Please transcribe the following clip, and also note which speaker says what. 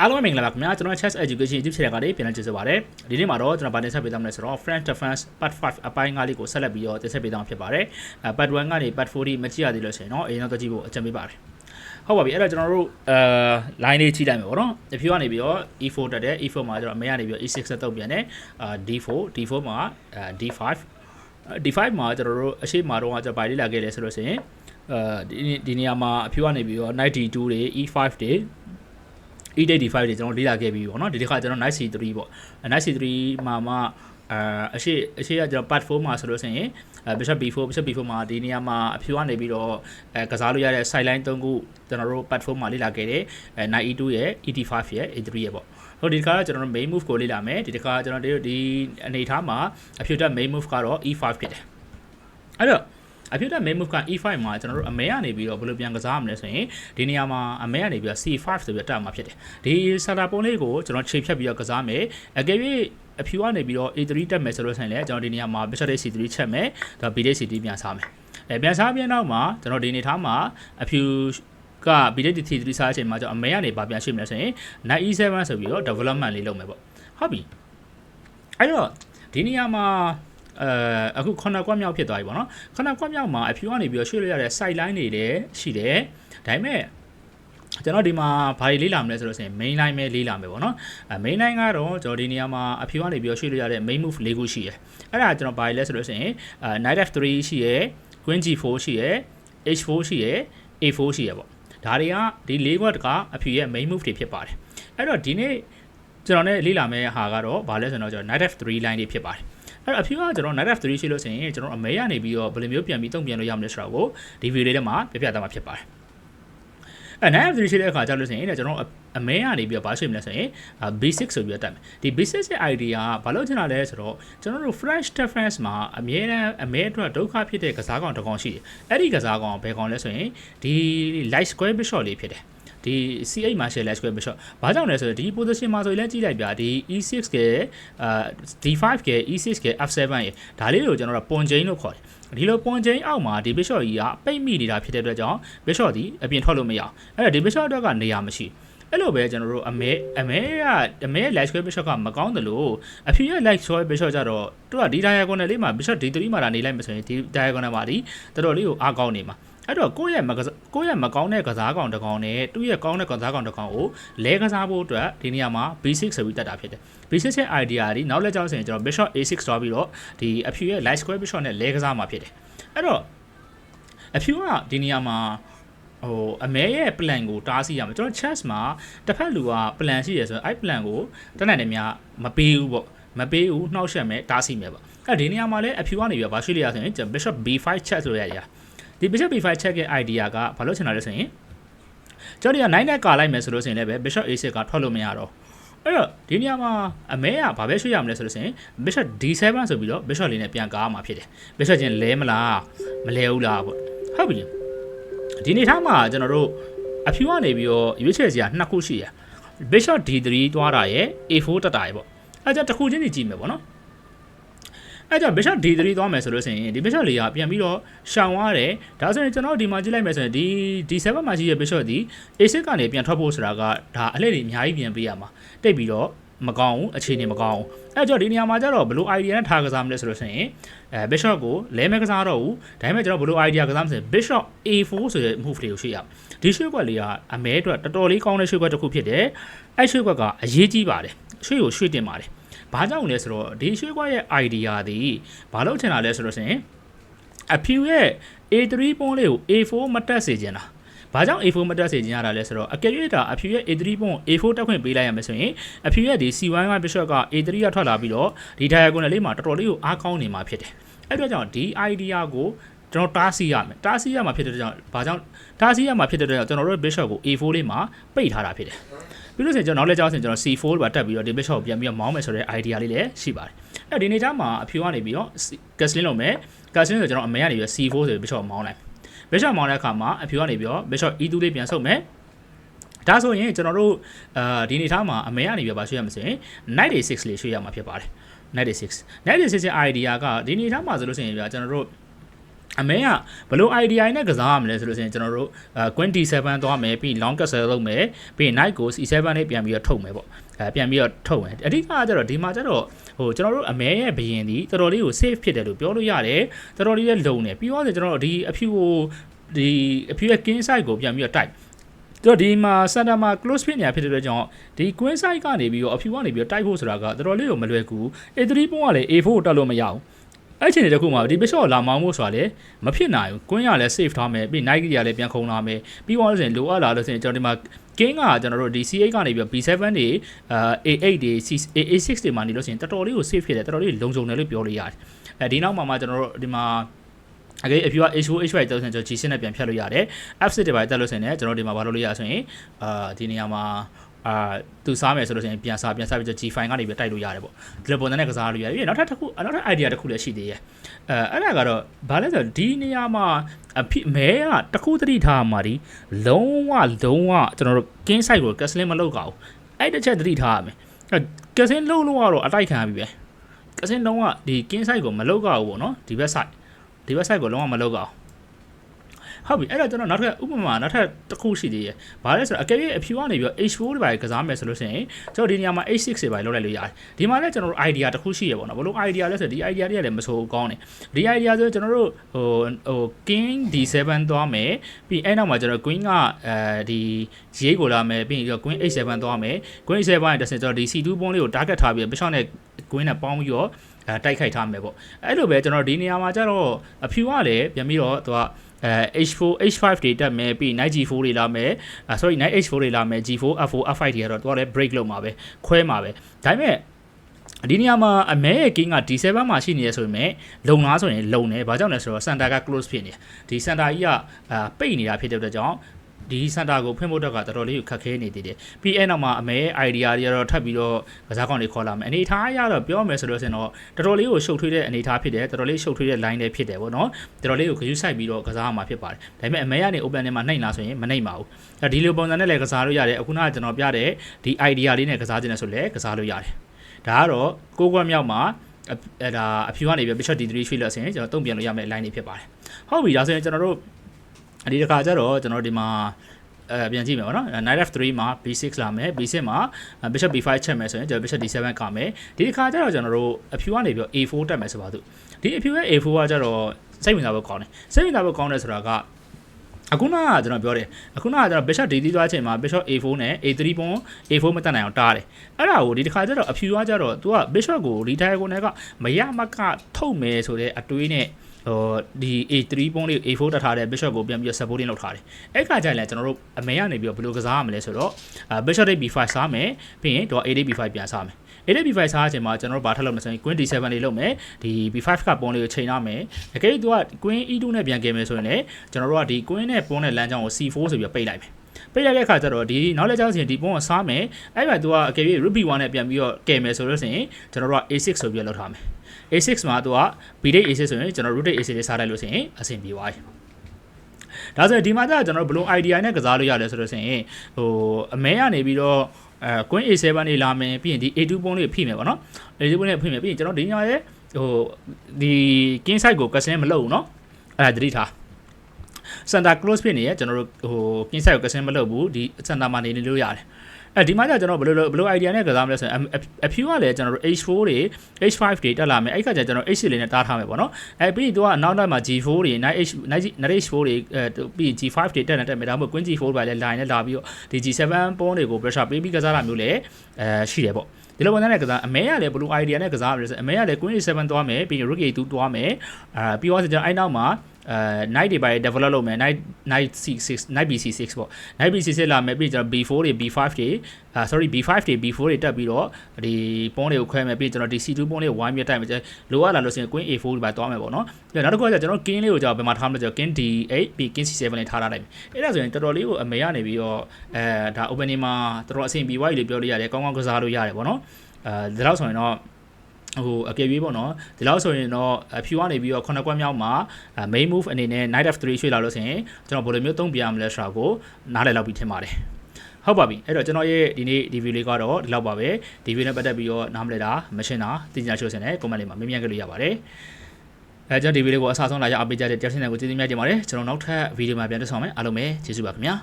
Speaker 1: အားလုံးပဲမင်္ဂလာပါခင်ဗျာကျွန်တော် Chess Education YouTube channel ကနေပြန်လည်ကြိုဆိုပါရစေဒီနေ့မှာတော့ကျွန်တော်ဗာတင်ဆက်ပေးသွားမယ်ဆိုတော့ French Defense Part 5အပိုင်း5လေးကိုဆက်လက်ပြီးတော့တင်ဆက်ပေးသွားမှာဖြစ်ပါတယ်အဲ Part 1ကနေ Part 4ဒီမကြည့်ရသေးလို့ရှိရင်တော့အရင်တော့ကြည့်ဖို့အကြံပေးပါတယ်ဟုတ်ပါပြီအဲ့တော့ကျွန်တော်တို့အဲ line လေးကြည့်လိုက်မယ်ပေါ့နော်အဖြူကနေပြီးတော့ E4 တက်တယ် E4 မှာကျွန်တော်အမေကနေပြီးတော့ E6 ဆက်တုံးပြန်တယ်အာ D4 D4 မှာအဲ D5 D5 မှာကျွန်တော်တို့အရှိမတော့ကျွန်တော်ဗိုင်လေးလာခဲ့တယ်ဆိုလို့ရှိရင်အဲဒီဒီနေရာမှာအဖြူကနေပြီးတော့ knight D2 တွေ E5 တွေ E85 တွေကျွန်တော်လေ့လာခဲ့ပြီးပေါ့နော်ဒီတစ်ခါကျွန်တော် Night C3 ပေါ့ Night C3 မှာမှအာအရှိအရှိကကျွန်တော် part 4မှာဆိုလို့ဆိုရင် Bishop B4 Bishop B4 မှာဒီနေရာမှာအဖြူကနေပြီးတော့အဲကစားလို့ရတဲ့ sideline 3ခုကျွန်တော်တို့ part 4မှာလေ့လာခဲ့တယ်အဲ Knight E2 ရဲ့ E5 ရဲ့ E3 ရဲ့ပေါ့ဟိုဒီတစ်ခါကျွန်တော်တို့ main move ကိုလေ့လာမယ်ဒီတစ်ခါကျွန်တော်တို့ဒီအနေထားမှာအဖြူတက် main move ကတော့ E5 ဖြစ်တယ်အဲ့တော့ အဖြစ်တဲ့ main move က E5 မှာကျွန်တော်တို့အမဲကနေပြီးတော့ဘယ်လိုပြန်ကစားရမလဲဆိုရင်ဒီနေရာမှာအမဲကနေပြီးတော့ C5 ဆိုပြီးတက်မှာဖြစ်တယ်ဒီဆာတာပုံလေးကိုကျွန်တော်ချိန်ဖြတ်ပြီးတော့ကစားမယ်အကယ်၍အဖြူကနေပြီးတော့ A3 တက်မယ်ဆိုလို့ဆိုရင်လည်းကျွန်တော်ဒီနေရာမှာ Bishop C3 ချက်မယ်ဒါ B C3 ပြန်စားမယ်အဲပြန်စားပြီးနောက်မှာကျွန်တော်ဒီနေထားမှာအဖြူက BDT 3 စားအချိန်မှာကျွန်တော်အမဲကနေပါပြန်ရှိမလဲဆိုရင် Knight E7 ဆိုပြီးတော့ development လေးလုပ်မယ်ပေါ့ဟုတ်ပြီအဲ့တော့ဒီနေရာမှာ အဲအခုခုနှစ်ကွက်မြောက်ဖြစ်သွားပြီပေါ့နော်ခုနှစ်ကွက်မြောက်မှာအဖြူကနေပြီးတော့ရွှေ့လို့ရတဲ့ side line တွေလည်းရှိတယ်ဒါပေမဲ့ကျွန်တော်ဒီမှာဘာတွေလေးလာမလဲဆိုတော့ဆိုရင် main line ပဲလေးလာမယ်ပေါ့နော်အဲ main line ကတော့ကျွန်တော်ဒီနေရာမှာအဖြူကနေပြီးတော့ရွှေ့လို့ရတဲ့ main move ၄ခုရှိတယ်အဲ့ဒါကျွန်တော်ဘာတွေလဲဆိုလို့ဆိုရင်အဲ knight f3 ရှိရယ် queen g4 ရှိရယ် h4 ရှိရယ် a4 ရှိရယ်ပေါ့ဒါတွေကဒီ၄ခွက်တကအဖြူရဲ့ main move တွေဖြစ်ပါတယ်အဲ့တော့ဒီနေ့ကျွန်တော် ਨੇ လေးလာမယ့်ဟာကတော့ဘာလဲဆိုတော့ကျွန်တော် knight f3 line တွေဖြစ်ပါတယ် အဲ့တော့အဖြူကကျွန်တော် night f3 ရှိလို့ဆိုရင်ကျွန်တော်အမဲရနေပြီးတော့ဘယ်လိုမျိုးပြန်ပြီးတုံ့ပြန်လို့ရမလဲဆိုတာကိုဒီဗီဒီယိုလေးထဲမှာပြပြသွားမှာဖြစ်ပါတယ်အဲ night f3 ရှိတဲ့အခါကျလို့ဆိုရင်ကျွန်တော်အမဲရနေပြီးတော့ဘာရှိမလဲဆိုရင် basic ဆိုပြီးတော့တက်မယ်ဒီ basic ရဲ့ idea ကဘာလို့ချင်တာလဲဆိုတော့ကျွန်တော်တို့ flash defense မှာအမြဲတမ်းအမဲအတွက်ဒုက္ခဖြစ်တဲ့ကစားကောင်တစ်ကောင်ရှိတယ်အဲ့ဒီကစားကောင်ဘယ်ကောင်လဲဆိုရင်ဒီ light square bishop လေးဖြစ်တယ် ဒီ C8 မှာ share left square bishop ဘာကြောင့်လဲဆိုတော့ဒီ position မှာဆိုရင်လည်းကြည့်လိုက်ပြဒီ E6 ကအာ D5 က E6 က F7 ရဲ့ဒါလေးကိုကျွန်တော်တို့ပွန်ချင်းလို့ခေါ်တယ်ဒီလိုပွန်ချင်းအောက်မှာဒီ bishop ကြီးကပိတ်မိနေတာဖြစ်တဲ့အတွက်ကြောင့် bishop ဒီအပြင်ထွက်လို့မရအောင်အဲ့တော့ဒီ bishop အတွက်ကနေရာမရှိအဲ့လိုပဲကျွန်တော်တို့အမဲအမဲကအမဲရဲ့ light square bishop ကမကောင်းတယ်လို့အဖြူရဲ့ light square bishop ကြတော့သူကဒီ diagonal လေးမှာ bishop D3 မှာလာနေလိုက်မှဆိုရင်ဒီ diagonal မှာဒီတော်တော်လေးကိုအားကောင်းနေမှာ အဲ့တော့ကိုယ့်ရဲ့မကကိုယ့်ရဲ့မကောင်းတဲ့ကစားကောင်တစ်ကောင်နဲ့သူ့ရဲ့ကောင်းတဲ့ကစားကောင်တစ်ကောင်ကိုလဲကစားဖို့အတွက်ဒီနေရာမှာ B6 ဆိုပြီးတက်တာဖြစ်တယ် B6 ရဲ့ idea ဒီနောက်လက်ကြောင်းဆိုရင်ကျွန်တော် bishop A6 သွားပြီးတော့ဒီအဖြူရဲ့ light square bishop နဲ့လဲကစားမှာဖြစ်တယ်အဲ့တော့အဖြူကဒီနေရာမှာဟိုအမဲရဲ့ plan ကိုတားဆီးရမယ်ကျွန်တော် chess မှာတစ်ဖက်လူက plan ရှိရဆိုရင်အဲ့ plan ကိုတနက်နေ့များမပေးဘူးပေါ့မပေးဘူးနှောက်ယှက်မယ်တားဆီးမယ်ပေါ့အဲ့ဒီနေရာမှာလည်းအဖြူကနေပြီးတော့ဘာရှိလိရဆိုရင် bishop b5 check ဆိုရရ ဒီ bishop b5 check ရဲ့ idea ကဘာလို့ချင်တာလဲဆိုရင်ကျွန်တော်ဒီက9နဲ့ကာလိုက်မယ်ဆိုလို့ဆိုရင်လည်းပဲ bishop a6 ကထွက်လို့မရတော့အဲ့တော့ဒီနေရာမှာအမဲကဘာပဲရွှေ့ရမလဲဆိုလို့ဆိုရင် bishop d7 ဆိုပြီးတော့ bishop လေးနဲ့ပြန်ကားမှာဖြစ်တယ် bishop ချင်းလဲမလားမလဲဘူးလားပေါ့ဟုတ်ပြီဒီနေထားမှာကျွန်တော်တို့အဖြူကနေပြီးတော့ရွေးချယ်စရာနှစ်ခုရှိရ bishop d3 သွားတာရယ် a4 တက်တာရယ်ပေါ့အဲ့ကြတစ်ခုချင်းကြည့်မယ်ပေါ့နော် အဲ့ကြောင့် bishop d3 သွားမယ်ဆိုလို့ဆိုရင်ဒီ bishop လေးကပြန်ပြီးတော့ရှောင်ရတယ်ဒါဆိုရင်ကျွန်တော်ဒီမှာကြည့်လိုက်မယ်ဆိုရင်ဒီ d7 မှာရှိတဲ့ bishop ဒီ a6 ကနေပြန်ထွက်ဖို့ဆိုတာကဒါအလှည့်တွေအများကြီးပြန်ပေးရမှာတိတ်ပြီးတော့မကောင်းဘူးအခြေအနေမကောင်းဘူးအဲ့ကြောင့်ဒီနေရာမှာကျတော့ဘလို့ idea နဲ့ထားကစားမလဲဆိုလို့ဆိုရင်အဲ bishop ကိုလဲမဲကစားတော့ဘူးဒါပေမဲ့ကျွန်တော်ဘလို့ idea ကစားမလဲ bishop a4 ဆိုတဲ့ move လေးကိုရှေ့ရဒီရှေ့ကွက်လေးကအမဲအတွက်တော်တော်လေးကောင်းတဲ့ရှေ့ကွက်တစ်ခုဖြစ်တယ်အဲ့ရှေ့ကွက်ကအရေးကြီးပါတယ်ရှေ့ကိုရွှေ့တင်ပါတယ် ဘာကြောင့်လဲဆိုတော့ဒီရွှေခွက်ရဲ့ idea သည်ဘာလို့ထင်တာလဲဆိုတော့ရှင်အဖြူရဲ့ A3 ပုံးလေးကို A4 မတက်စေချင်တာဘာကြောင့် A4 မတက်စေချင်ရတာလဲဆိုတော့အကယ်၍ဒါအဖြူရဲ့ A3 ပုံး A4 တက်ခွင့်ပေးလိုက်ရမယ်ဆိုရင်အဖြူရဲ့ဒီ C1 က bishop က A3 ကထွက်လာပြီးတော့ဒီ diagonal လေးမှာတော်တော်လေးကိုအားကောင်းနေမှာဖြစ်တယ်အဲ့တော့ကြောင့်ဒီ idea ကိုကျွန်တော်တားဆီးရမယ်တားဆီးရမှာဖြစ်တဲ့ကြောင့်ဘာကြောင့်တားဆီးရမှာဖြစ်တဲ့ကြောင့်ကျွန်တော်တို့ bishop ကို A4 လေးမှာပိတ်ထားတာဖြစ်တယ် ပြီးလို့ဆိုရင်ကျွန်တော်နောက်လက်ကြောင်းဆိုရင်ကျွန်တော် C4 လို့ပါတက်ပြီးတော့ဒီ bishop ကိုပြန်ပြီးတော့မောင်းမယ်ဆိုတဲ့ idea လေးလည်းရှိပါတယ်အဲ့ဒီနေကြမှာအဖြူကနေပြီးတော့ casling လုပ်မယ် casling ဆိုကျွန်တော်အမေကနေပြီးတော့ C4 ဆိုပြီး bishop မောင်းလိုက် bishop မောင်းတဲ့အခါမှာအဖြူကနေပြီးတော့ bishop E2 လေးပြန်ဆုပ်မယ်ဒါဆိုရင်ကျွန်တော်တို့အာဒီနေထားမှာအမေကနေပြီးတော့ဗာရွှေ့ရမှာဆိုရင် knight a6 လေးရွှေ့ရမှာဖြစ်ပါတယ် knight a6 knight a6 ရဲ့ idea ကဒီနေထားမှာဆိုလို့ရှိရင်ဗျာကျွန်တော်တို့ အမဲကဘလို့ idea နဲ့ကစားရမလဲဆိုလို့ရှိရင်ကျွန်တော်တို့အဲ queen d7 သွားမယ်ပြီး long castle လုပ်မယ်ပြီး knight ကို c7 နဲ့ပြန်ပြီးတော့ထုတ်မယ်ပေါ့အဲပြန်ပြီးတော့ထုတ်မယ်အဓိကကကျတော့ဒီမှာကျတော့ဟိုကျွန်တော်တို့အမဲရဲ့ဘရင်ဒီတော်တော်လေးကို safe ဖြစ်တယ်လို့ပြောလို့ရတယ်တော်တော်လေးလည်းလုံတယ်ပြီးတော့ကျွန်တော်တို့ဒီအဖြူကိုဒီအဖြူရဲ့ king side ကိုပြန်ပြီးတော့တိုက်တော့ဒီမှာ center မှာ close ဖြစ်နေတာဖြစ်တဲ့အတွက်ကြောင့်ဒီ queen side ကနေပြီးတော့အဖြူကနေပြီးတော့တိုက်ဖို့ဆိုတာကတော်တော်လေးကိုမလွယ်ကူ a3 ပုံကလည်း a4 ကိုတက်လို့မရဘူး အဲ့ချိန်တခုမှာဒီ bishop လာမောင်းဖို့ဆိုတာလေမဖြစ်နိုင်ဘူးကွင်းရလည်း save ထားမယ်ပြီး night ကြီးရလည်းပြန်ခုံလာမယ်ပြီးတော့ဆိုရင်လိုအပ်လာလို့ဆိုရင်ကျွန်တော်ဒီမှာ king ကကျွန်တော်တို့ဒီ c8 ကနေပြီး b7 တွေအာ a8 တွေ a6 တွေမှာနေလို့ဆိုရင်တော်တော်လေးကို save ဖြစ်တယ်တော်တော်လေးလုံခြုံတယ်လို့ပြောလို့ရတယ်အဲဒီနောက်မှာမှကျွန်တော်တို့ဒီမှာအကေအဖြူက H4 H5 တောက်ဆိုရင်ကျွန်တော် G6 နဲ့ပြန်ဖြတ်လို့ရတယ် F6 တွေပါတက်လို့ဆိုရင်လည်းကျွန်တော်ဒီမှာဘာလုပ်လို့ရဆိုရင်အာဒီနေရာမှာ အာသူစားမယ်ဆိုလို့ရှိရင်ပြန်စားပြန်စားပြီးတော့ G5 ကနေပြီးတိုက်လို့ရတယ်ပေါ့ဒီလိုပုံစံနဲ့ကစားလို့ရတယ်ပြီးနောက်ထပ်တစ်ခုနောက်ထပ် idea တစ်ခုလည်းရှိသေးရဲ့အဲအဲ့ဒါကတော့ဘာလဲဆိုတော့ဒီနေရာမှာအဖိမဲကတစ်ခုသတိထားမှာဒီလုံးဝလုံးဝကျွန်တော်တို့ king side ကို castling မလုပ်ကြဘူးအဲ့တစ်ချက်သတိထားရမယ် castling လုပ်လို့ကတော့အတိုက်ခံပြီပဲ castling လုံးဝဒီ king side ကိုမလုပ်ကြဘူးပေါ့နော်ဒီဘက် side ဒီဘက် side ကိုလုံးဝမလုပ်ကြဘူး ဟုတ်ပြီအဲ့တော့ကျွန်တော်နောက်ထပ်ဥပမာနောက်ထပ်တစ်ခုရှိသေးတယ်။ဘာလဲဆိုတော့အကယ်၍အဖြူကနေပြီးတော့ H4 တွေပါကစားမယ်ဆိုလို့ရှိရင်ကျွန်တော်ဒီနေရာမှာ H6 တွေပါလောက်လိုက်လို့ရတယ်။ဒီမှာလည်းကျွန်တော်တို့ idea တစ်ခုရှိရပေါ့နော်။ဘလို့ idea လဲဆိုတော့ဒီ idea တွေကလည်းမဆိုးကောင်းတယ်။ဒီ idea ဆိုကျွန်တော်တို့ဟိုဟို king d7 သွားမယ်။ပြီးအဲ့နောက်မှာကျွန်တော် queen ကအဲဒီရေးကိုလာမယ်ပြီးတော့ queen h7 သွားမယ်။ queen h7 နဲ့တစ်ဆင့်ကျွန်တော်ဒီ c2 ပုံးလေးကို target ထားပြီး bishop နဲ့ queen နဲ့ပေါင်းပြီးတော့အဲတိုက်ခိုက်ထားမယ်ပေါ့အဲ့လိုပဲကျွန်တော်ဒီနေရာမှာကျတော့အဖြူကလည်းပြန်ပြီးတော့သူက အဲ H4 H5 တွေတက်မယ်ပြီး Knight G4 တွေလာမယ်အဲ sorry Knight H4 တွေလာမယ် G4 F4 F5 တွေကတော့သူကလည်း break လုပ်မှာပဲခွဲမှာပဲဒါပေမဲ့ဒီနေရာမှာအမဲရဲ့ king က D7 မှာရှိနေရဆိုပေမဲ့လုံလားဆိုရင်လုံတယ်ဘာကြောင့်လဲဆိုတော့ center က close ဖြစ်နေတယ်ဒီ center ကြီးကအာပိတ်နေတာဖြစ်တဲ့အတွက်ကြောင့် ဒီစင်တာကိုဖွင့်ဖို့တော့ကတော်တော်လေးကိုခက်ခဲနေသေးတယ်ပြီးအဲ့နောက်မှာအမဲ idea တွေကတော့ထပ်ပြီးတော့ကစားကောင်းတွေခေါ်လာမယ်အနေထားရတော့ပြောမယ်ဆိုလို့ဆိုရင်တော့တော်တော်လေးကိုရှုပ်ထွေးတဲ့အနေထားဖြစ်တယ်တော်တော်လေးရှုပ်ထွေးတဲ့ line တွေဖြစ်တယ်ပေါ့နော်တော်တော်လေးကိုခရူးဆိုင်ပြီးတော့ကစားရမှာဖြစ်ပါတယ်ဒါပေမဲ့အမဲကနေ open ထဲမှာနှိမ့်လာဆိုရင်မနှိမ့်ပါဘူးအဲဒီလိုပုံစံနဲ့လည်းကစားလို့ရတယ်အခုနကကျွန်တော်ပြတဲ့ဒီ idea လေးနဲ့ကစားခြင်းနဲ့ဆိုလည်းကစားလို့ရတယ်ဒါကတော့ကိုကွက်မြောက်မှာအဲဒါအဖြူကနေပြီး bishop d3 ရွှေ့လို့ဆိုရင်ကျွန်တော်တုံ့ပြန်လို့ရမယ့် line တွေဖြစ်ပါတယ်ဟုတ်ပြီဒါဆိုရင်ကျွန်တော်တို့ ဒီတစ်ခါကျတော့ကျွန်တော်ဒီမှာအဲပြန်ကြည့်မယ်ပေါ့နော် knight f3 မှာ b6 လာမယ် b6 မှာ bishop b5 ချက်မယ်ဆိုရင်ကျွန်တော် bishop d7 ကမယ်ဒီတစ်ခါကျတော့ကျွန်တော်တို့အဖြူကနေပြီး a4 တက်မယ်ဆိုပါစို့ဒီအဖြူရဲ့ a4 ကကျတော့စိတ်ဝင်စားဖို့ကောင်းတယ်စိတ်ဝင်စားဖို့ကောင်းတယ်ဆိုတာကအခုနကကျွန်တော်ပြောတယ်အခုနကကျွန်တော် bishop d3 သွားချိန်မှာ bishop a4 နဲ့ a3 ပုံ a4 မတက်နိုင်အောင်တားတယ်အဲ့ဒါကိုဒီတစ်ခါကျတော့အဖြူကကျတော့ तू က bishop ကို retire ကိုလည်းကမရမကထုတ်မယ်ဆိုတဲ့အတွေးနဲ့ ဟိုဒီ A3 ပုံးလေး A4 တက်ထားတဲ့ Bishop ကိုပြန်ပြီး supporting လုပ်ထားတယ်အဲ့ခါကျရင်လည်းကျွန်တော်တို့အမေကနေပြီးတော့ဘယ်လိုကစားရမလဲဆိုတော့ Bishop B5 စားမယ်ပြီးရင်တော့ A8 B5 ပြန်စားမယ် A8 B5 စားအချိန်မှာကျွန်တော်တို့ဘာထပ်လုပ်မလဲဆိုရင် Queen D7 လေးလုပ်မယ်ဒီ B5 ကပုံးလေးကိုချိန်ထားမယ်အကယ်၍သူက Queen E2 နဲ့ပြန်ကယ်မယ်ဆိုရင်လည်းကျွန်တော်တို့ကဒီ Queen နဲ့ပုံးတဲ့လမ်းကြောင်းကို C4 ဆိုပြီးပိတ်လိုက်မယ်ပိတ်လိုက်တဲ့အခါကျတော့ဒီနောက်လက်ကြောင်းစီဒီပုံးကိုစားမယ်အဲ့ဒါသူကအကယ်၍ Rook B1 နဲ့ပြန်ပြီးတော့ကယ်မယ်ဆိုလို့ရှိရင်ကျွန်တော်တို့က A6 ဆိုပြီးလောက်ထားမယ် A6 မှာသူက B-date A6 ဆိုရင်ကျွန်တော် root A6 လေးစားလိုက်လို့ဆိုရင်အဆင်ပြေသွားပြီဒါဆိုရင်ဒီမှာကျကျွန်တော်ဘယ်လို idea နဲ့ကစားလို့ရလဲဆိုတော့ဆိုရင်ဟိုအမဲကနေပြီးတော့အဲ queen a7 နေလာမယ်ပြီးရင်ဒီ a2 ပုံးလေးဖိမယ်ပေါ့နော် a2 ပုံးလေးဖိမယ်ပြီးရင်ကျွန်တော်ဒီညရဲ့ဟိုဒီ king side ကိုကစင်းမလုပ်ဘူးနော်အဲ့ဒါသတိထားစန်တာ close ဖြစ်နေရကျွန်တော်တို့ဟိုကင်းဆိုင်ကိုကစင်းမလုပ်ဘူးဒီစန်တာမှာနေနေလို့ရတယ် အဲဒီမှာကျကျွန်တော်ဘယ်လိုဘယ်လို idea နဲ့ကစားမလဲဆိုရင်အဖြူကလည်းကျွန်တော်တို့ H4 တွေ H5 တွေတက်လာမယ်အဲ့ခါကျကျွန်တော် H6 လေးနဲ့တားထားမယ်ပေါ့နော်အဲပြီးတော့နောက်နောက်မှာ G4 တွေ Knight H Knight H4 တွေအဲပြီး G5 တွေတက်နေတက်မယ်ဒါမှမဟုတ် Queen G4 ပါလဲ line နဲ့လာပြီးတော့ဒီ G7 ပုံးတွေကို pressure ပေးပြီးကစားတာမျိုးလည်းအဲရှိတယ်ပေါ့ဒီလိုပုံစံနဲ့ကစားအမဲရလည်းဘလူး idea နဲ့ကစားရလို့ဆိုအမဲရလည်း Queen A7 သွားမယ်ပြီးရင် Rook A2 သွားမယ်အာပြီးတော့ကျွန်တော်အဲ့နောက်မှာ အဲ night တွေပါ develop လုပ်မယ် night night c6 night bc6 ပေါ့ night bc6 လာမယ်ပြီးကျွန်တော် b4 တွေ b5 တွေအာ sorry b5 တွေ b4 တွေတက်ပြီးတော့ဒီပုံးတွေကိုခွဲမယ်ပြီးကျွန်တော်ဒီ c2 ပုံးလေးကိုဝိုင်းမြတိုက်မယ်လိုအပ်လာလို့ဆိုရင် queen a4 တွေပါသွားမယ်ပေါ့နော်ပြီးနောက်တစ်ခုကကျွန်တော် king လေးကိုကျွန်တော်ဘယ်မှာထားမလဲကျွန်တော် king d8 ပြီး king c7 လေးထားထားလိုက်မယ်အဲ့ဒါဆိုရင်တော်တော်လေးကိုအမေကနေပြီးတော့အဲဒါ opening မှာတော်တော်အဆင်ပြေသွားပြီလို့ပြောလို့ရတယ်ကောင်းကောင်းကစားလို့ရတယ်ပေါ့နော်အဲဒါတော့ဆိုရင်တော့ ဟိုအကယ်၍ပေါ့နော်ဒီလောက်ဆိုရင်တော့အဖြူကနေပြီးတော့ခုနှစ်ကွက်မြောက်မှာ main move အနေနဲ့ knight f3 ရွှေ့လာလို့ဆိုရင်ကျွန်တော်ဘယ်လိုမျိုးသုံးပြရမလဲဆိုတာကိုနားလည်လောက်ပြီးထင်ပါတယ်ဟုတ်ပါပြီအဲ့တော့ကျွန်တော်ရဲ့ဒီနေ့ဒီဗီဒီယိုလေးကတော့ဒီလောက်ပါပဲဒီဗီဒီယိုနဲ့ပတ်သက်ပြီးတော့နားမလည်တာမရှင်းတာသိချင်တာချိုးစင်တဲ့ comment လေးမှာမေးမြန်းကြလို့ရပါတယ်အဲကျွန်တော်ဒီဗီဒီယိုကိုအစားဆုံးလာရောက်အားပေးကြတဲ့တရားစင်တွေကိုကျေးဇူးများတင်ပါတယ်ကျွန်တော်နောက်ထပ်ဗီဒီယိုမှာပြန်တွေ့ဆုံမယ်အားလုံးပဲကျေးဇူးပါခင်ဗျာ